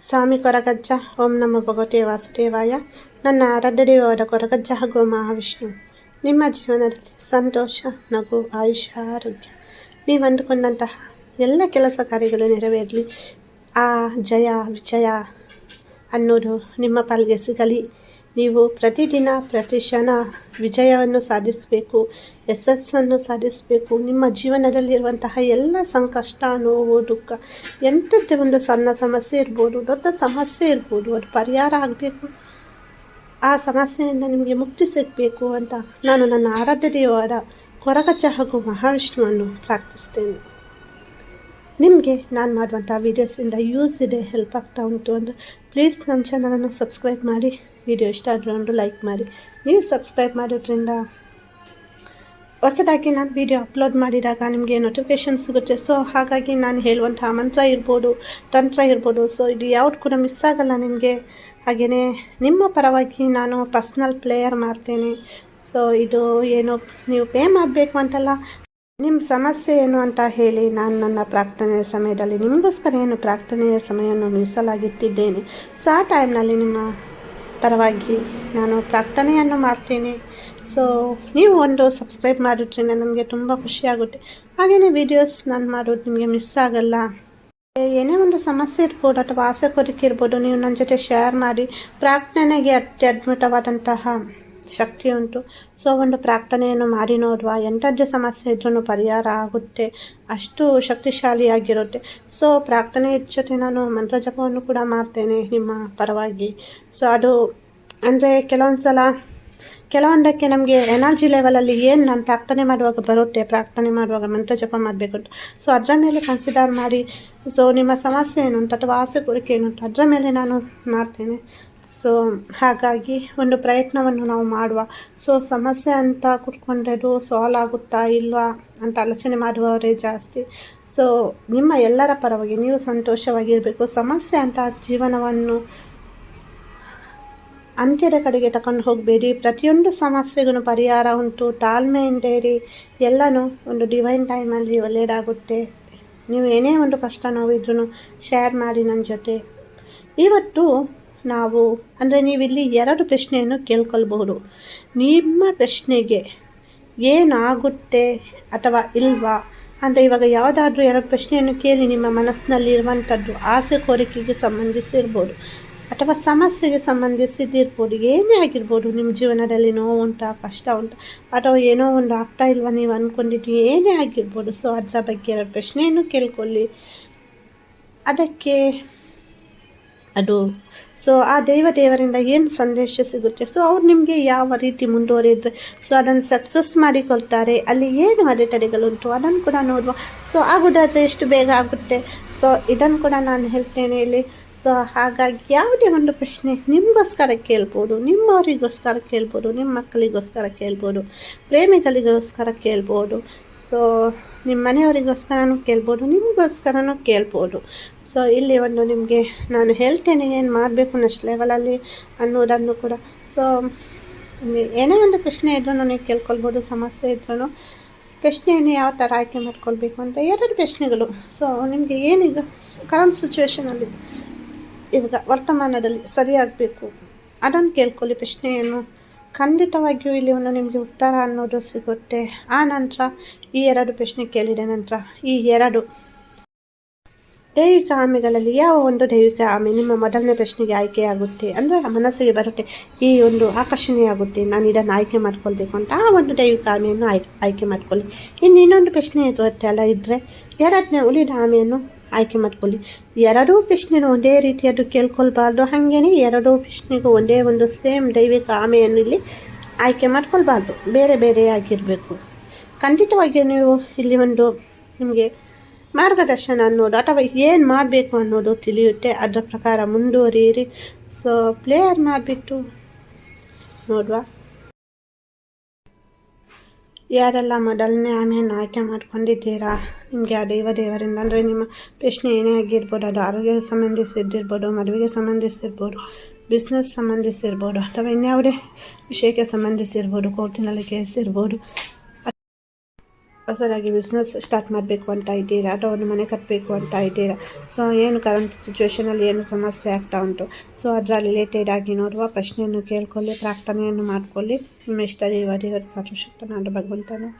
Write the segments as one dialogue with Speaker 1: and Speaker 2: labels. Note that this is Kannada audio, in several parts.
Speaker 1: ಸ್ವಾಮಿ ಕೊರಗಜ್ಜ ಓಂ ನಮ ಭಗವತೆ ವಾಸುದೇವಾಯ ನನ್ನ ಆರಾಧ್ಯ ದೇವರ ಕೊರಗಜ್ಜ ಹಾಗೂ ಮಹಾವಿಷ್ಣು ನಿಮ್ಮ ಜೀವನದಲ್ಲಿ ಸಂತೋಷ ನಗು ಆಯುಷ್ಯ ಆರೋಗ್ಯ ನೀವು ಅಂದುಕೊಂಡಂತಹ ಎಲ್ಲ ಕೆಲಸ ಕಾರ್ಯಗಳು ನೆರವೇರಲಿ ಆ ಜಯ ವಿಜಯ ಅನ್ನೋದು ನಿಮ್ಮ ಪಾಲಿಗೆ ಸಿಗಲಿ ನೀವು ಪ್ರತಿದಿನ, ಪ್ರತಿ ಕ್ಷಣ ವಿಜಯವನ್ನು ಸಾಧಿಸಬೇಕು, ಯಶಸ್ಸನ್ನು ಸಾಧಿಸಬೇಕು, ನಿಮ್ಮ ಜೀವನದಲ್ಲಿರುವಂತಹ ಎಲ್ಲ ಸಂಕಷ್ಟ, ನೋವು, ದುಃಖ, ಎಂಥದ್ದೇ ಒಂದು ಸಣ್ಣ ಸಮಸ್ಯೆ ಇರ್ಬೋದು, ದೊಡ್ಡ ಸಮಸ್ಯೆ ಇರ್ಬೋದು, ಅದು ಪರಿಹಾರ ಆಗಬೇಕು. ಆ ಸಮಸ್ಯೆಯಿಂದ ನಿಮಗೆ ಮುಕ್ತಿ ಸಿಗಬೇಕು ಅಂತ ನಾನು ನನ್ನ ಆರಾಧ್ಯ ದೇವರ ಕೊರಗಚ್ಚ ಹಾಗೂ ಮಹಾವಿಷ್ಣುವನ್ನು ಪ್ರಾರ್ಥಿಸ್ತೇನೆ. ನಿಮಗೆ ನಾನು ಮಾಡುವಂಥ ವೀಡಿಯೋಸಿಂದ ಯೂಸ್ ಇದೆ ಹೆಲ್ಪ್ ಆಗ್ತಾ ಉಂಟು ಅಂದರೆ ಪ್ಲೀಸ್ ನಮ್ಮ ಚಾನಲನ್ನು ಸಬ್ಸ್ಕ್ರೈಬ್ ಮಾಡಿ. ವಿಡಿಯೋ ಇಷ್ಟ ಆದರೆ ಲೈಕ್ ಮಾಡಿ. ನೀವು ಸಬ್ಸ್ಕ್ರೈಬ್ ಮಾಡೋದ್ರಿಂದ ಹೊಸದಾಗಿ ನಾನು ವಿಡಿಯೋ ಅಪ್ಲೋಡ್ ಮಾಡಿದಾಗ ನಿಮಗೆ ನೋಟಿಫಿಕೇಷನ್ ಸಿಗುತ್ತೆ. ಸೊ ಹಾಗಾಗಿ ನಾನು ಹೇಳುವಂಥ ಮಂತ್ರ ಇರ್ಬೋದು, ತಂತ್ರ ಇರ್ಬೋದು. ಸೊ ಇದು ಯಾವ್ದು ಕೂಡ ಮಿಸ್ ಆಗಲ್ಲ ನಿಮಗೆ. ಹಾಗೆಯೇ ನಿಮ್ಮ ಪರವಾಗಿ ನಾನು ಪರ್ಸ್ನಲ್ ಪ್ಲೇಯರ್ ಮಾಡ್ತೇನೆ. ಸೊ ಇದು ಏನು ನೀವು ಪೇ ಮಾಡಬೇಕು ಅಂತಲ್ಲ. ನಿಮ್ಮ ಸಮಸ್ಯೆ ಏನು ಅಂತ ಹೇಳಿ ನಾನು ನನ್ನ ಪ್ರಾರ್ಥನೆಯ ಸಮಯದಲ್ಲಿ ನಿಮಗೋಸ್ಕರ ಏನು ಪ್ರಾರ್ಥನೆಯ ಸಮಯವನ್ನು ಮೀಸಲಾಗಿಟ್ಟಿದ್ದೇನೆ. ಸೊ ಆ ಟೈಮ್ನಲ್ಲಿ ನಿಮ್ಮ ಪರವಾಗಿ ನಾನು ಪ್ರಾರ್ಥನೆಯನ್ನು ಮಾಡ್ತೀನಿ. ಸೊ ನೀವು ಒಂದು ಸಬ್ಸ್ಕ್ರೈಬ್ ಮಾಡಿದ್ರಿಂದ ನನಗೆ ತುಂಬ ಖುಷಿಯಾಗುತ್ತೆ ಹಾಗೆಯೇ ವೀಡಿಯೋಸ್ ನಾನು ಮಾಡೋದು ನಿಮಗೆ ಮಿಸ್ ಆಗಲ್ಲ. ಏನೇ ಒಂದು ಸಮಸ್ಯೆ ಇರ್ಬೋದು ಅಥವಾ ಆಸೆ ಕೋರಿಕೆ ಇರ್ಬೋದು, ನೀವು ನನ್ನ ಜೊತೆ ಶೇರ್ ಮಾಡಿ ಪ್ರಾರ್ಥನೆಗೆ ಅತ್ಯದ್ಭುತವಾದಂತಹ ಶಕ್ತಿ ಉಂಟು. ಸೊ ಒಂದು ಪ್ರಾರ್ಥನೆಯನ್ನು ಮಾಡಿ ನೋಡುವ. ಎಂಥದ್ದೇ ಸಮಸ್ಯೆ ಇದ್ರೂ ಪರಿಹಾರ ಆಗುತ್ತೆ. ಅಷ್ಟು ಶಕ್ತಿಶಾಲಿಯಾಗಿರುತ್ತೆ. ಸೊ ಪ್ರಾರ್ಥನೆ ಜೊತೆ ನಾನು ಮಂತ್ರ ಜಪವನ್ನು ಕೂಡ ಮಾಡ್ತೇನೆ ನಿಮ್ಮ ಪರವಾಗಿ. ಸೊ ಅದು ಅಂದರೆ ಕೆಲವೊಂದು ಸಲ ಕೆಲವೊಂದಕ್ಕೆ ನಮಗೆ ಎನರ್ಜಿ ಲೆವೆಲಲ್ಲಿ ಏನು ನಾನು ಪ್ರಾರ್ಥನೆ ಮಾಡುವಾಗ ಬರುತ್ತೆ, ಪ್ರಾರ್ಥನೆ ಮಾಡುವಾಗ ಮಂತ್ರ ಜಪ ಮಾಡಬೇಕು ಅಂತ. ಸೊ ಅದರ ಮೇಲೆ ಕನ್ಸಿಡರ್ ಮಾಡಿ. ಸೊ ನಿಮ್ಮ ಸಮಸ್ಯೆ ಏನು ಉಂಟು ಅಥವಾ ಆಸೆ ಕೋರಿಕೆ ಏನು ಉಂಟು, ಅದರ ಮೇಲೆ ನಾನು ಮಾಡ್ತೇನೆ. ಸೊ ಹಾಗಾಗಿ ಒಂದು ಪ್ರಯತ್ನವನ್ನು ನಾವು ಮಾಡುವ. ಸೊ ಸಮಸ್ಯೆ ಅಂತ ಕುತ್ಕೊಂಡ್ರೆ ಅದು ಸಾಲ್ವ್ ಆಗುತ್ತಾ ಇಲ್ವಾ ಅಂತ ಆಲೋಚನೆ ಮಾಡುವವರೇ ಜಾಸ್ತಿ. ಸೊ ನಿಮ್ಮ ಎಲ್ಲರ ಪರವಾಗಿ ನೀವು ಸಂತೋಷವಾಗಿರಬೇಕು. ಸಮಸ್ಯೆ ಅಂತ ಜೀವನವನ್ನು ಅಂತ್ಯದ ಕಡೆಗೆ ತಗೊಂಡು ಹೋಗಬೇಡಿ. ಪ್ರತಿಯೊಂದು ಸಮಸ್ಯೆಗೂ ಪರಿಹಾರ ಉಂಟು. ತಾಳ್ಮೆಯಿಂದ ಇರಿ ಎಲ್ಲನೂ ಒಂದು ಡಿವೈನ್ ಟೈಮಲ್ಲಿ ಒಳ್ಳೆಯದಾಗುತ್ತೆ ನೀವು ಏನೇ ಒಂದು ಕಷ್ಟ ನೋವಿದ್ರೂ ಶೇರ್ ಮಾಡಿ ನನ್ನ ಜೊತೆ. ಇವತ್ತು ನಾವು, ಅಂದರೆ ನೀವಿಲ್ಲಿ ಎರಡು ಪ್ರಶ್ನೆಯನ್ನು ಕೇಳ್ಕೊಳ್ಬಹುದು. ನಿಮ್ಮ ಪ್ರಶ್ನೆಗೆ ಏನಾಗುತ್ತೆ ಅಥವಾ ಇಲ್ವಾ ಅಂದರೆ ಇವಾಗ ಯಾವುದಾದ್ರೂ ಎರಡು ಪ್ರಶ್ನೆಯನ್ನು ಕೇಳಿ ನಿಮ್ಮ ಮನಸ್ಸಿನಲ್ಲಿರುವಂಥದ್ದು ಆಸೆ ಕೋರಿಕೆಗೆ ಸಂಬಂಧಿಸಿರ್ಬೋದು, ಅಥವಾ ಸಮಸ್ಯೆಗೆ ಸಂಬಂಧಿಸಿದಿರ್ಬೋದು ಏನೇ ಆಗಿರ್ಬೋದು ನಿಮ್ಮ ಜೀವನದಲ್ಲಿ ನೋವು ಉಂಟಾ, ಕಷ್ಟ ಉಂಟಾ, ಅಥವಾ ಏನೋ ಒಂದು ಆಗ್ತಾ ಇಲ್ವಾ ನೀವು ಅಂದ್ಕೊಂಡಿದ್ದೀವಿ ಏನೇ ಆಗಿರ್ಬೋದು. ಸೊ ಅದರ ಬಗ್ಗೆ ಎರಡು ಪ್ರಶ್ನೆಯನ್ನು ಕೇಳ್ಕೊಳ್ಳಿ. ಅದಕ್ಕೆ ಅದು. ಸೊ ಆ ದೇವ ದೇವರಿಂದ ಏನು ಸಂದೇಶ ಸಿಗುತ್ತೆ? ಸೊ ಅವ್ರು ನಿಮಗೆ ಯಾವ ರೀತಿ ಮುಂದುವರಿದ್ರೆ ಸೊ ಅದನ್ನು ಸಕ್ಸಸ್ ಮಾಡಿಕೊಳ್ತಾರೆ, ಅಲ್ಲಿ ಏನು ಅಡೆತಡೆಗಳುಂಟು ಅದನ್ನು ಕೂಡ ನೋಡುವ. ಸೊ ಆಗೋದಾದರೆ ಎಷ್ಟು ಬೇಗ ಆಗುತ್ತೆ? ಸೊ ಇದನ್ನು ಕೂಡ ನಾನು ಹೇಳ್ತೇನೆ ಇಲ್ಲಿ. ಸೊ ಹಾಗಾಗಿ ಯಾವುದೇ ಒಂದು ಪ್ರಶ್ನೆ ನಿಮಗೋಸ್ಕರ ಕೇಳ್ಬೋದು, ನಿಮ್ಮವರಿಗೋಸ್ಕರ ಕೇಳ್ಬೋದು ನಿಮ್ಮ ಮಕ್ಕಳಿಗೋಸ್ಕರ ಕೇಳ್ಬೋದು, ಪ್ರೇಮಿಗಳಿಗೋಸ್ಕರ ಕೇಳ್ಬೋದು. ಸೊ ನಿಮ್ಮ ಮನೆಯವರಿಗೋಸ್ಕರನೂ ಕೇಳ್ಬೋದು, ನಿಮಗೋಸ್ಕರನೂ ಕೇಳ್ಬೋದು. ಸೊ ಇಲ್ಲಿ ಒಂದು ನಿಮಗೆ ನಾನು ಹೇಳ್ತೇನೆ, ಏನು ಮಾಡಬೇಕು ನೆಕ್ಸ್ಟ್ ಲೆವೆಲಲ್ಲಿ ಅನ್ನೋದನ್ನು ಕೂಡ. ಸೊ ಏನೇ ಒಂದು ಪ್ರಶ್ನೆ ಇದ್ರೂ ನೀವು ಕೇಳ್ಕೊಳ್ಬೋದು, ಸಮಸ್ಯೆ ಇದ್ರೂ ಪ್ರಶ್ನೆಯನ್ನು ಯಾವ ಥರ ಆಯ್ಕೆ ಮಾಡ್ಕೊಳ್ಬೇಕು ಅಂತ ಎರಡು ಪ್ರಶ್ನೆಗಳು. ಸೊ ನಿಮಗೆ ಏನೀಗ ಕರೆಂಟ್ ಸಿಚುವೇಷನಲ್ಲಿ ಇವಾಗ ವರ್ತಮಾನದಲ್ಲಿ ಸರಿಯಾಗಬೇಕು. ಅದನ್ನು ಕೇಳ್ಕೊಳ್ಳಿ ಪ್ರಶ್ನೆಯನ್ನು. ಖಂಡಿತವಾಗಿಯೂ ಇಲ್ಲಿ ಒಂದು ನಿಮಗೆ ಉತ್ತರ ಅನ್ನೋದು ಸಿಗುತ್ತೆ. ಆ ನಂತರ, ಈ ಎರಡು ಪ್ರಶ್ನೆ ಕೇಳಿದ ನಂತರ, ಈ ಎರಡು. ದೈವಿಕ ಆಮೆಗಳಲ್ಲಿ ಯಾವ ಒಂದು ದೈವಿಕ ಆಮೆ ನಿಮ್ಮ ಮೊದಲನೇ ಪ್ರಶ್ನೆಗೆ ಆಯ್ಕೆಯಾಗುತ್ತೆ ಅಂದರೆ ಮನಸ್ಸಿಗೆ ಬರುತ್ತೆ, ಈ ಒಂದು ಆಕರ್ಷಣೆಯಾಗುತ್ತೆ ನಾನು ಇದನ್ನು ಆಯ್ಕೆ ಮಾಡ್ಕೊಳ್ಬೇಕು ಅಂತ ಆ ಒಂದು ದೈವಿಕ ಆಮೆಯನ್ನು ಆಯ್ಕೆ ಆಯ್ಕೆ ಮಾಡ್ಕೊಳ್ಳಿ. ಇನ್ನು ಇನ್ನೊಂದು ಪ್ರಶ್ನೆ ಇರುತ್ತೆ ಅಲ್ಲ ಇದ್ದರೆ ಎರಡನೇ ಉಳಿದ ಆಮೆಯನ್ನು ಆಯ್ಕೆ ಮಾಡ್ಕೊಳ್ಳಿ. ಎರಡೂ ಪ್ರಶ್ನೆನೂ ಒಂದೇ ರೀತಿಯದ್ದು ಕೇಳ್ಕೊಳ್ಬಾರ್ದು. ಹಾಗೇನೆ ಎರಡೂ ಪ್ರಶ್ನೆಗೂ ಒಂದೇ ಒಂದು ಸೇಮ್ ದೈವಿಕ ಆಮೆಯನ್ನು ಇಲ್ಲಿ ಆಯ್ಕೆ ಮಾಡ್ಕೊಳ್ಬಾರ್ದು. ಬೇರೆ ಬೇರೆಯಾಗಿರಬೇಕು ಖಂಡಿತವಾಗಿಯೂ ನೀವು ಇಲ್ಲಿ ಒಂದು ನಿಮಗೆ ಮಾರ್ಗದರ್ಶನ ಅನ್ನೋದು ಅಥವಾ ಏನು ಮಾಡಬೇಕು ಅನ್ನೋದು ತಿಳಿಯುತ್ತೆ. ಅದರ ಪ್ರಕಾರ ಮುಂದುವರಿಯಿರಿ. ಸೊ ಪ್ಲೇಯರ್ ಮಾಡಿಬಿಟ್ಟು ನೋಡುವ. ಯಾರೆಲ್ಲ ಮೊದಲನೇ ಆಮೆಯನ್ನು ಆಯ್ಕೆ ಮಾಡ್ಕೊಂಡಿದ್ದೀರಾ? ನಿಮಗೆ ಆ ದೈವ ದೇವರಿಂದ ಅಂದರೆ ನಿಮ್ಮ ಪ್ರಶ್ನೆ ಏನೇ ಆಗಿರ್ಬೋದು, ಅದು ಆರೋಗ್ಯಕ್ಕೆ ಸಂಬಂಧಿಸಿದ್ದಿರ್ಬೋದು, ಮದುವೆಗೆ ಸಂಬಂಧಿಸಿರ್ಬೋದು ಬಿಸ್ನೆಸ್ ಸಂಬಂಧಿಸಿರ್ಬೋದು, ಅಥವಾ ಇನ್ಯಾವುದೇ ವಿಷಯಕ್ಕೆ ಸಂಬಂಧಿಸಿರ್ಬೋದು ಕೋರ್ಟಿನಲ್ಲಿ ಕೇಸ್ ಇರ್ಬೋದು ಹೊಸದಾಗಿ ಬಿಸ್ನೆಸ್ ಸ್ಟಾರ್ಟ್ ಮಾಡಬೇಕು ಅಂತ ಇದ್ದೀರಾ? ಅಥವಾ ಒಂದು ಮನೆ ಕಟ್ಟಬೇಕು ಅಂತ ಇದ್ದೀರಾ? ಸೊ ಏನು ಕರೆಂಟ್ ಸಿಚುವೇಷನಲ್ಲಿ ಏನು ಸಮಸ್ಯೆ ಆಗ್ತಾ ಉಂಟು? ಸೊ ಅದರ ರಿಲೇಟೆಡ್ ಆಗಿ ನೋಡುವ ಪ್ರಶ್ನೆಯನ್ನು ಕೇಳ್ಕೊಳ್ಳಿ, ಪ್ರಾರ್ಥನೆಯನ್ನು ಮಾಡಿಕೊಳ್ಳಿ. ನಿಮ್ಮ ಇಷ್ಟ ದೇವದೇವರು ಸರ್ವಶಕ್ತನಾದ ಭಗವಂತನು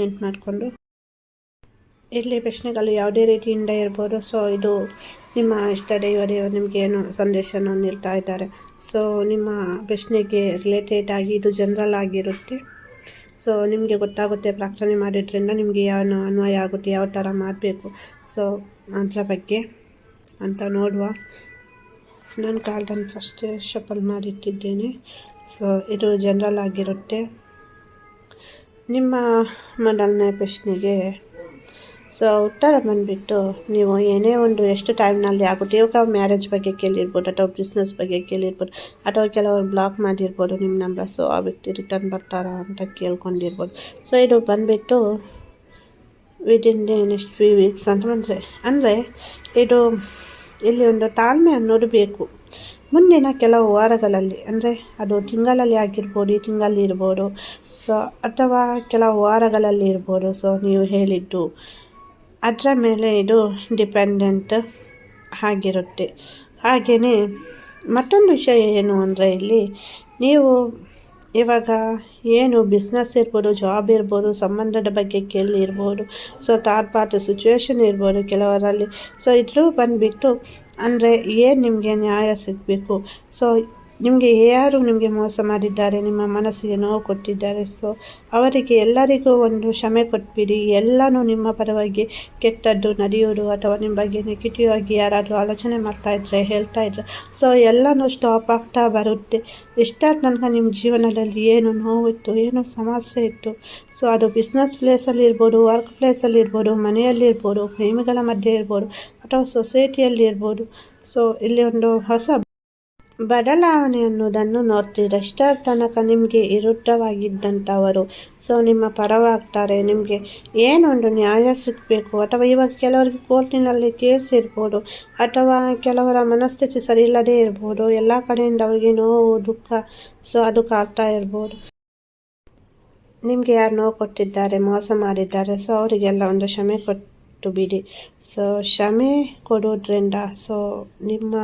Speaker 1: ನೆನ್ಪು ಮಾಡಿಕೊಂಡು. ಇಲ್ಲಿ ಪ್ರಶ್ನೆಗಳು ಯಾವುದೇ ರೀತಿಯಿಂದ ಇರ್ಬೋದು. ಸೊ ಇದು ನಿಮ್ಮ ಇಷ್ಟ ದೈವ ದೇವರು ನಿಮಗೆ ಏನು ಸಂದೇಶವನ್ನು ನೀಡ್ತಾ ಇದ್ದಾರೆ. ಸೊ ನಿಮ್ಮ ಪ್ರಶ್ನೆಗೆ ರಿಲೇಟೆಡ್ ಆಗಿ ಇದು ಜನರಲ್ ಆಗಿರುತ್ತೆ. ಸೊ ನಿಮಗೆ ಗೊತ್ತಾಗುತ್ತೆ ಪ್ರಾರ್ಥನೆ ಮಾಡಿದ್ರಿಂದ ನಿಮಗೆ ಯಾವ ಅನ್ವಯ ಆಗುತ್ತೆ, ಯಾವ ಥರ ಮಾಡಬೇಕು. ಸೊ ಅದರ ಬಗ್ಗೆ ಅಂತ ನೋಡುವ. ನಾನು ಕಾರ್ಡನ್ನು ಫಸ್ಟ್ ಶಫಲ್ ಮಾಡಿಟ್ಟಿದ್ದೇನೆ. ಸೊ ಇದು ಜನರಲ್ ಆಗಿರುತ್ತೆ. ನಿಮ್ಮ ಮೊದಲನೇ ಪ್ರಶ್ನೆಗೆ ಸೊ ಉತ್ತರ ಬಂದುಬಿಟ್ಟು ನೀವು ಏನೇ ಒಂದು, ಎಷ್ಟು ಟೈಮ್ನಲ್ಲಿ ಆಗುತ್ತೆ ಇವಾಗ ಮ್ಯಾರೇಜ್ ಬಗ್ಗೆ ಕೇಳಿರ್ಬೋದು ಅಥವಾ ಬಿಸ್ನೆಸ್ ಬಗ್ಗೆ ಕೇಳಿರ್ಬೋದು ಅಥವಾ ಕೆಲವರು ಬ್ಲಾಕ್ ಮಾಡಿರ್ಬೋದು ನಿಮ್ಮ ನಂಬರ್ ಸೊ ಆ ವ್ಯಕ್ತಿ ರಿಟರ್ನ್ ಬರ್ತಾರಾ ಅಂತ ಕೇಳ್ಕೊಂಡಿರ್ಬೋದು. ಸೊ ಇದು ಬಂದುಬಿಟ್ಟು within the next few weeks ಅಂತ ಬಂದರೆ ಅಂದರೆ, ಇದು ಇಲ್ಲಿ ಒಂದು ತಾಳ್ಮೆ ಅನ್ನೋದು ಬೇಕು. ಮುಂದಿನ ಕೆಲವು ವಾರಗಳಲ್ಲಿ, ಅಂದರೆ ಅದು ತಿಂಗಳಲ್ಲಿ ಆಗಿರ್ಬೋದು, ಈ ತಿಂಗಳಲ್ಲಿ ಇರ್ಬೋದು ಸೊ ಅಥವಾ ಕೆಲವು ವಾರಗಳಲ್ಲಿ ಇರ್ಬೋದು ಸೊ ನೀವು ಹೇಳಿದ್ದು. ಅದರ ಮೇಲೆ ಇದು ಡಿಪೆಂಡೆಂಟ್ ಆಗಿರುತ್ತೆ ಹಾಗೆಯೇ ಮತ್ತೊಂದು ವಿಷಯ ಏನು ಅಂದರೆ ಇಲ್ಲಿ ನೀವು ಇವಾಗ ಏನು ಬಿಸ್ನೆಸ್ ಇರ್ಬೋದು ಜಾಬ್ ಇರ್ಬೋದು, ಸಂಬಂಧದ ಬಗ್ಗೆ ಕೇಳಿರ್ಬೋದು ಸೊ ಥರ್ಡ್ ಪಾರ್ಟಿ ಸಿಚುವೇಶನ್ ಇರ್ಬೋದು ಕೆಲವರಲ್ಲಿ. ಸೊ ಇದ್ರೂ ಬಂದುಬಿಟ್ಟು ಅಂದರೆ ಏನು ನಿಮಗೆ ನ್ಯಾಯ ಸಿಗಬೇಕು? ಸೊ ನಿಮಗೆ ಯಾರು ನಿಮಗೆ ಮೋಸ ಮಾಡಿದ್ದಾರೆ? ನಿಮ್ಮ ಮನಸ್ಸಿಗೆ ನೋವು ಕೊಟ್ಟಿದ್ದಾರೆ. ಸೊ ಅವರಿಗೆ ಎಲ್ಲರಿಗೂ ಒಂದು ಕ್ಷಮೆ ಕೊಟ್ಬಿಡಿ. ಎಲ್ಲನೂ ನಿಮ್ಮ ಪರವಾಗಿ ಕೆಟ್ಟದ್ದು ನಡೆಯೋದು ಅಥವಾ ನಿಮ್ಮ ಬಗ್ಗೆ ನೆಗೆಟಿವ್ ಆಗಿ ಯಾರಾದರೂ ಆಲೋಚನೆ ಮಾಡ್ತಾ ಇದ್ದರೆ ಹೇಳ್ತಾ ಇದ್ದರೆ ಸೊ ಎಲ್ಲನೂ ಸ್ಟಾಪ್ ಆಗ್ತಾ ಬರುತ್ತೆ. ಇಷ್ಟಾದ ತನಕ ನಿಮ್ಮ ಜೀವನದಲ್ಲಿ ಏನು ನೋವಿತ್ತು, ಏನು ಸಮಸ್ಯೆ ಇತ್ತು? ಸೊ ಅದು ಬಿಸ್ನೆಸ್ ಪ್ಲೇಸಲ್ಲಿ ಇರ್ಬೋದು ವರ್ಕ್ ಪ್ಲೇಸಲ್ಲಿ ಇರ್ಬೋದು ಮನೆಯಲ್ಲಿರ್ಬೋದು ಪ್ರೇಮಿಗಳ ಮಧ್ಯೆ ಇರ್ಬೋದು, ಅಥವಾ ಸೊಸೈಟಿಯಲ್ಲಿ ಇರ್ಬೋದು. ಸೊ ಇಲ್ಲಿ ಒಂದು ಹೊಸ ಬದಲಾವಣೆ ಅನ್ನೋದನ್ನು ನೋಡ್ತೀರ. ಇಷ್ಟರ ತನಕ ನಿಮಗೆ ವಿರುದ್ಧವಾಗಿದ್ದಂಥವರು. ಸೊ, ನಿಮ್ಮ ಪರವಾಗ್ತಾರೆ. ನಿಮಗೆ ಏನೊಂದು ನ್ಯಾಯ ಸಿಗಬೇಕು? ಅಥವಾ ಇವಾಗ ಕೆಲವರಿಗೆ ಕೋರ್ಟಿನಲ್ಲಿ ಕೇಸ್ ಇರ್ಬೋದು. ಅಥವಾ ಕೆಲವರ ಮನಸ್ಥಿತಿ ಸರಿ ಇಲ್ಲದೇ ಇರ್ಬೋದು. ಎಲ್ಲ ಕಡೆಯಿಂದ ಅವರಿಗೆ ನೋವು, ದುಃಖ, ಸೊ, ಅದು ಕಾಡ್ತಾ ಇರ್ಬೋದು. ನಿಮಗೆ ಯಾರು ನೋವು ಕೊಟ್ಟಿದ್ದಾರೆ, ಮೋಸ ಮಾಡಿದ್ದಾರೆ? ಸೊ, ಅವರಿಗೆಲ್ಲ ಒಂದು ಕ್ಷಮೆ ಕೊಟ್ಟು ಬಿಡಿ ಸೊ ಕ್ಷಮೆ ಕೊಡೋದ್ರಿಂದ ಸೊ ನಿಮ್ಮ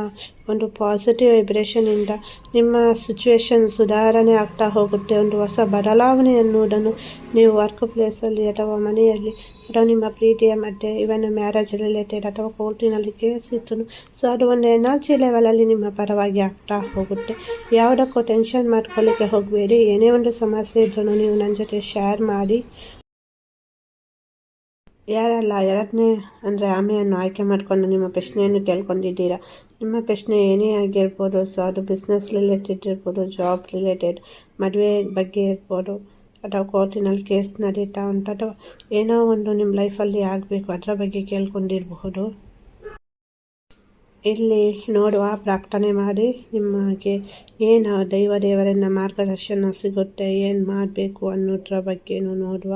Speaker 1: ಒಂದು ಪಾಸಿಟಿವ್ ವೈಬ್ರೇಷನಿಂದ ನಿಮ್ಮ ಸಿಚುವೇಶನ್ ಸುಧಾರಣೆ ಆಗ್ತಾ ಹೋಗುತ್ತೆ ಒಂದು ಹೊಸ ಬದಲಾವಣೆ ಅನ್ನುವುದನ್ನು ನೀವು ವರ್ಕ್ ಪ್ಲೇಸಲ್ಲಿ ಅಥವಾ ಮನೆಯಲ್ಲಿ ಅಥವಾ ನಿಮ್ಮ ಪ್ರೀತಿಯ ಮಧ್ಯೆ ಇವನ್ ಮ್ಯಾರೇಜ್ ರಿಲೇಟೆಡ್ ಅಥವಾ ಕೋರ್ಟಿನಲ್ಲಿ ಇತ್ತು ಸೊ ಅದು ಒಂದು ಎನರ್ಜಿ ಲೆವೆಲಲ್ಲಿ ನಿಮ್ಮ ಪರವಾಗಿ ಆಗ್ತಾ ಹೋಗುತ್ತೆ ಯಾವುದಕ್ಕೂ ಟೆನ್ಷನ್ ಮಾಡ್ಕೊಳ್ಳಿಕ್ಕೆ ಹೋಗಬೇಡಿ ಏನೇ ಒಂದು ಸಮಸ್ಯೆ ಇದ್ರೂ ನೀವು ನನ್ನ ಜೊತೆ ಶೇರ್ ಮಾಡಿ ಯಾರಲ್ಲ ಎರಡನೇ ಅಂದರೆ ಆಮೆಯನ್ನು ಆಯ್ಕೆ ಮಾಡಿಕೊಂಡು ನಿಮ್ಮ ಪ್ರಶ್ನೆಯನ್ನು ಕೇಳ್ಕೊಂಡಿದ್ದೀರಾ? ನಿಮ್ಮ ಪ್ರಶ್ನೆ ಏನೇ ಆಗಿರ್ಬೋದು, ಸೊ ಅದು ಬಿಸ್ನೆಸ್ ರಿಲೇಟೆಡ್ ಇರ್ಬೋದು ಜಾಬ್ ರಿಲೇಟೆಡ್ ಮದುವೆ ಬಗ್ಗೆ ಇರ್ಬೋದು, ಅಥವಾ ಕೋರ್ಟಿನಲ್ಲಿ ಕೇಸ್ ನಡೀತಾ ಉಂಟು, ಅಥವಾ ಏನೋ ಒಂದು ನಿಮ್ಮ ಲೈಫಲ್ಲಿ ಆಗಬೇಕು, ಅದರ ಬಗ್ಗೆ ಕೇಳ್ಕೊಂಡಿರಬಹುದು. ಇಲ್ಲಿ ನೋಡುವ, ಪ್ರಾರ್ಥನೆ ಮಾಡಿ, ನಿಮಗೆ ಏನು ದೈವ ದೇವರಿಂದ ಮಾರ್ಗದರ್ಶನ ಸಿಗುತ್ತೆ, ಏನು ಮಾಡಬೇಕು ಅನ್ನೋದ್ರ ಬಗ್ಗೆನೂ ನೋಡುವ.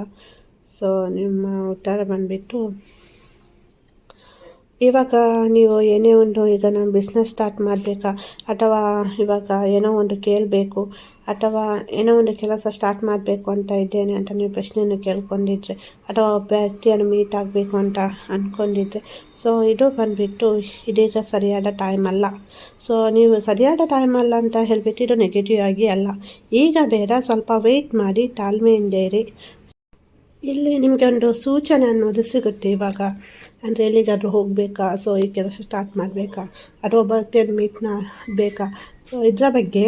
Speaker 1: ಸೊ, ನಿಮ್ಮ ಉತ್ತರ ಬಂದುಬಿಟ್ಟು, ಇವಾಗ ನೀವು ಏನೇ ಒಂದು ಈಗ ನಾನು ಬಿಸ್ನೆಸ್ ಸ್ಟಾರ್ಟ್ ಮಾಡಬೇಕಾ, ಅಥವಾ ಇವಾಗ ಏನೋ ಒಂದು ಕೇಳಬೇಕು, ಅಥವಾ ಏನೋ ಒಂದು ಕೆಲಸ ಸ್ಟಾರ್ಟ್ ಮಾಡಬೇಕು ಅಂತ ಇದ್ದೇನೆ ಅಂತ ನೀವು ಪ್ರಶ್ನೆಯನ್ನು ಕೇಳ್ಕೊಂಡಿದ್ರೆ, ಅಥವಾ ಒಬ್ಬ ವ್ಯಕ್ತಿಯನ್ನು ಮೀಟ್ ಆಗಬೇಕು ಅಂತ ಅಂದ್ಕೊಂಡಿದ್ರೆ ಸೊ, ಇದು ಬಂದುಬಿಟ್ಟು ಇದೀಗ ಸರಿಯಾದ ಟೈಮ್ ಅಲ್ಲ. ಸೊ, ನೀವು ಸರಿಯಾದ ಟೈಮ್ ಅಲ್ಲ ಅಂತ ಹೇಳಿಬಿಟ್ಟು ಇದು ನೆಗೆಟಿವ್ ಆಗಿ ಅಲ್ಲ. ಈಗ ಬೇಡ, ಸ್ವಲ್ಪ ವೆಯ್ಟ್ ಮಾಡಿ ತಾಳ್ಮೆಯಿಂದ ಇರಿ ಇಲ್ಲಿ ನಿಮಗೆ ಒಂದು ಸೂಚನೆ ಅನ್ನೋದು ಸಿಗುತ್ತೆ ಇವಾಗ. ಅಂದರೆ ಎಲ್ಲಿಗಾದರೂ ಹೋಗಬೇಕಾ? ಸೊ ಈ ಕೆಲಸ ಸ್ಟಾರ್ಟ್ ಮಾಡಬೇಕಾ? ಅಥವಾ ಒಬ್ಬ ಮೀಟ್ನ ಬೇಕಾ? ಸೊ ಇದರ ಬಗ್ಗೆ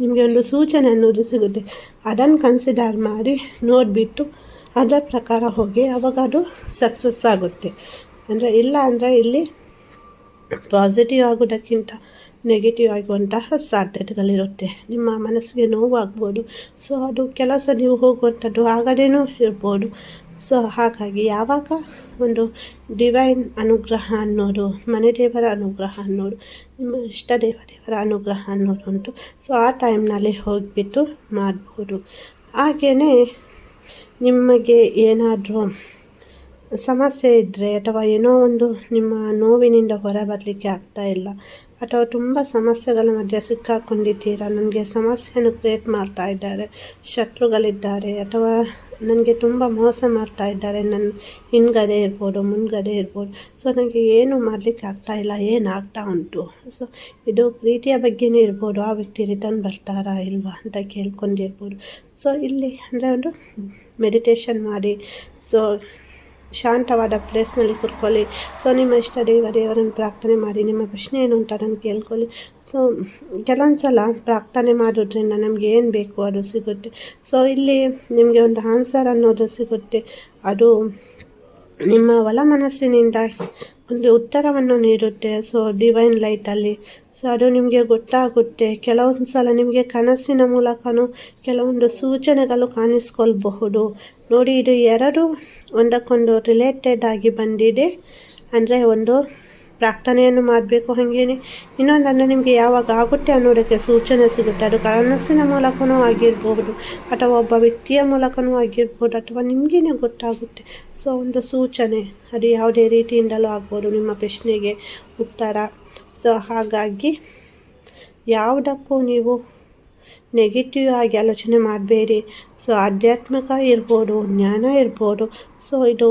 Speaker 1: ನಿಮಗೆ ಒಂದು ಸೂಚನೆ ಅನ್ನೋದು ಸಿಗುತ್ತೆ. ಅದನ್ನು ಕನ್ಸಿಡರ್ ಮಾಡಿ ನೋಡಿಬಿಟ್ಟು ಅದರ ಪ್ರಕಾರ ಹೋಗಿ ಅವಾಗ ಅದು ಸಕ್ಸಸ್ ಆಗುತ್ತೆ. ಅಂದರೆ ಇಲ್ಲ ಅಂದರೆ ಇಲ್ಲಿ ಪಾಸಿಟಿವ್ ಆಗೋದಕ್ಕಿಂತ ನೆಗೆಟಿವ್ ಆಗುವಂತಹ ಸಾಧ್ಯತೆಗಳಿರುತ್ತೆ. ನಿಮ್ಮ ಮನಸ್ಸಿಗೆ ನೋವಾಗ್ಬೋದು. ಸೊ ಅದು ಕೆಲಸ ನೀವು ಹೋಗುವಂಥದ್ದು ಆಗದೇನೂ ಇರ್ಬೋದು. ಸೊ ಹಾಗಾಗಿ ಯಾವಾಗ ಒಂದು ಡಿವೈನ್ ಅನುಗ್ರಹ ಅನ್ನೋದು, ಮನೆ ದೇವರ ಅನುಗ್ರಹ ಅನ್ನೋದು, ನಿಮ್ಮ ಇಷ್ಟ ದೇವ ದೇವರ ಅನುಗ್ರಹ ಅನ್ನೋದು ಉಂಟು ಸೊ ಆ ಟೈಮ್ನಲ್ಲಿ ಹೋಗಿಬಿಟ್ಟು ಮಾಡ್ಬೋದು. ಹಾಗೆಯೇ ನಿಮಗೆ ಏನಾದರೂ ಸಮಸ್ಯೆ ಇದ್ದರೆ ಅಥವಾ ಏನೋ ಒಂದು ನಿಮ್ಮ ನೋವಿನಿಂದ ಹೊರ ಬರಲಿಕ್ಕೆ ಆಗ್ತಾ ಇಲ್ಲ ಅಥವಾ ತುಂಬ ಸಮಸ್ಯೆಗಳ ಮಧ್ಯೆ ಸಿಕ್ಕಾಕೊಂಡಿದ್ದೀರಾ? ನನಗೆ ಸಮಸ್ಯೆಯನ್ನು ಕ್ರಿಯೇಟ್ ಮಾಡ್ತಾ ಇದ್ದಾರೆ. ಶತ್ರುಗಳಿದ್ದಾರೆ. ಅಥವಾ ನನಗೆ ತುಂಬ ಮೋಸ ಮಾಡ್ತಾ ಇದ್ದಾರೆ. ನನ್ನ ಹಿಂದ್ಗಡೆ ಇರ್ಬೋದು ಮುಂದ್ಗಡೆ ಇರ್ಬೋದು. ಸೊ ನನಗೆ ಏನು ಮಾಡಲಿಕ್ಕೆ ಆಗ್ತಾ ಇಲ್ಲ. ಏನು ಆಗ್ತಾ ಉಂಟು? ಸೊ ಇದು ಪ್ರೀತಿಯ ಬಗ್ಗೆನೇ ಇರ್ಬೋದು. ಆ ವ್ಯಕ್ತಿ ರಿಟರ್ನ್ ಬರ್ತಾರಾ ಇಲ್ವಾ ಅಂತ ಕೇಳ್ಕೊಂಡಿರ್ಬೋದು. ಸೊ ಇಲ್ಲಿ ಅಂದರೆ ಒಂದು ಮೆಡಿಟೇಷನ್ ಮಾಡಿ. ಸೊ ಶಾಂತವಾದ ಪ್ಲೇಸ್ನಲ್ಲಿ ಕೂತ್ಕೊಳ್ಳಿ. ಸೊ, ನಿಮ್ಮ ಇಷ್ಟ ದೇವ ದೇವರನ್ನು ಪ್ರಾರ್ಥನೆ ಮಾಡಿ, ನಿಮ್ಮ ಪ್ರಶ್ನೆ ಏನು ಅಂತ ಅದನ್ನು ಕೇಳ್ಕೊಳ್ಳಿ. ಸೊ, ಕೆಲವೊಂದು ಸಲ ಪ್ರಾರ್ಥನೆ ಮಾಡೋದ್ರಿಂದ ನಮಗೆ ಏನು ಬೇಕು ಅದು ಸಿಗುತ್ತೆ. ಸೊ, ಇಲ್ಲಿ ನಿಮಗೆ ಒಂದು ಆನ್ಸರ್ ಅನ್ನೋದು ಸಿಗುತ್ತೆ. ಅದು ನಿಮ್ಮ ಒಳ ಮನಸ್ಸಿನಿಂದ ಒಂದು ಉತ್ತರವನ್ನು ನೀಡುತ್ತೆ. ಸೊ ಡಿವೈನ್ ಲೈಟಲ್ಲಿ ಸೊ ಅದು ನಿಮಗೆ ಗೊತ್ತಾಗುತ್ತೆ. ಕೆಲವೊಂದು ಸಲ ನಿಮಗೆ ಕನಸಿನ ಮೂಲಕನೂ ಕೆಲವೊಂದು ಸೂಚನೆಗಳು ಕಾಣಿಸ್ಕೊಳ್ಬಹುದು. ನೋಡಿ, ಇದು ಎರಡು ಒಂದಕ್ಕೊಂದು ರಿಲೇಟೆಡ್ ಆಗಿ ಬಂದಿದೆ. ಅಂದರೆ ಒಂದು ಪ್ರಾರ್ಥನೆಯನ್ನು ಮಾಡಬೇಕು ಹಾಗೇನೆ. ಇನ್ನೊಂದನ್ನು ನಿಮಗೆ ಯಾವಾಗ ಆಗುತ್ತೆ ಅನ್ನೋದಕ್ಕೆ ಸೂಚನೆ ಸಿಗುತ್ತೆ. ಅದು ಕನಸಿನ ಮೂಲಕನೂ ಆಗಿರ್ಬೋದು, ಅಥವಾ ಒಬ್ಬ ವ್ಯಕ್ತಿಯ ಮೂಲಕನೂ ಆಗಿರ್ಬೋದು, ಅಥವಾ ನಿಮಗೇನೆ ಗೊತ್ತಾಗುತ್ತೆ. ಸೊ ಒಂದು ಸೂಚನೆ, ಅದು ಯಾವುದೇ ರೀತಿಯಿಂದಲೂ ಆಗ್ಬೋದು, ನಿಮ್ಮ ಪ್ರಶ್ನೆಗೆ ಉತ್ತರ. ಸೊ ಹಾಗಾಗಿ ಯಾವುದಕ್ಕೂ ನೀವು ನೆಗೆಟಿವ್ ಆಗಿ ಆಲೋಚನೆ ಮಾಡಬೇಡಿ. ಸೊ ಆಧ್ಯಾತ್ಮಿಕ ಇರ್ಬೋದು, ಜ್ಞಾನ ಇರ್ಬೋದು. ಸೊ ಇದು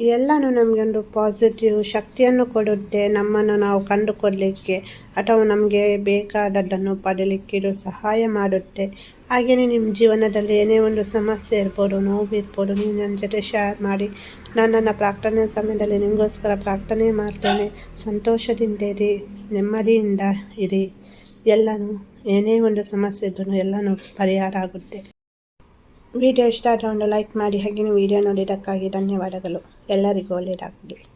Speaker 1: ಎಲ್ಲನೂ ನಮಗೊಂದು ಪಾಸಿಟಿವ್ ಶಕ್ತಿಯನ್ನು ಕೊಡುತ್ತೆ. ನಮ್ಮನ್ನು ನಾವು ಕಂಡುಕೊಳ್ಳಲಿಕ್ಕೆ ಅಥವಾ ನಮಗೆ ಬೇಕಾದದ್ದನ್ನು ಪಡೆಯಲಿಕ್ಕೆ ಇದು ಸಹಾಯ ಮಾಡುತ್ತೆ. ಹಾಗೆಯೇ ನಿಮ್ಮ ಜೀವನದಲ್ಲಿ ಏನೇ ಒಂದು ಸಮಸ್ಯೆ ಇರ್ಬೋದು, ನೋವು ಇರ್ಬೋದು, ನೀವು ನನ್ನ ಜೊತೆ ಶೇರ್ ಮಾಡಿ, ನಾನು ನನ್ನ ಪ್ರಾರ್ಥನೆ ಸಮಯದಲ್ಲಿ ನಿಮಗೋಸ್ಕರ ಪ್ರಾರ್ಥನೆ ಮಾಡ್ತೇನೆ. ಸಂತೋಷದಿಂದ ಇರಿ, ನೆಮ್ಮದಿಯಿಂದ ಇರಿ. ಎಲ್ಲನೂ, ಏನೇ ಒಂದು ಸಮಸ್ಯೆ ಇದ್ರೂ ಎಲ್ಲನೂ ಪರಿಹಾರ ಆಗುತ್ತೆ. ವಿಡಿಯೋ ಇಷ್ಟ ಆದರೆ ಒಂದು ಲೈಕ್ ಮಾಡಿ ಹಾಗೆಯೇ ವಿಡಿಯೋ ನೋಡಿದ್ದಕ್ಕಾಗಿ ಧನ್ಯವಾದಗಳು. ಎಲ್ಲರಿಗೂ ಒಳ್ಳೆಯದಾಗಲಿ.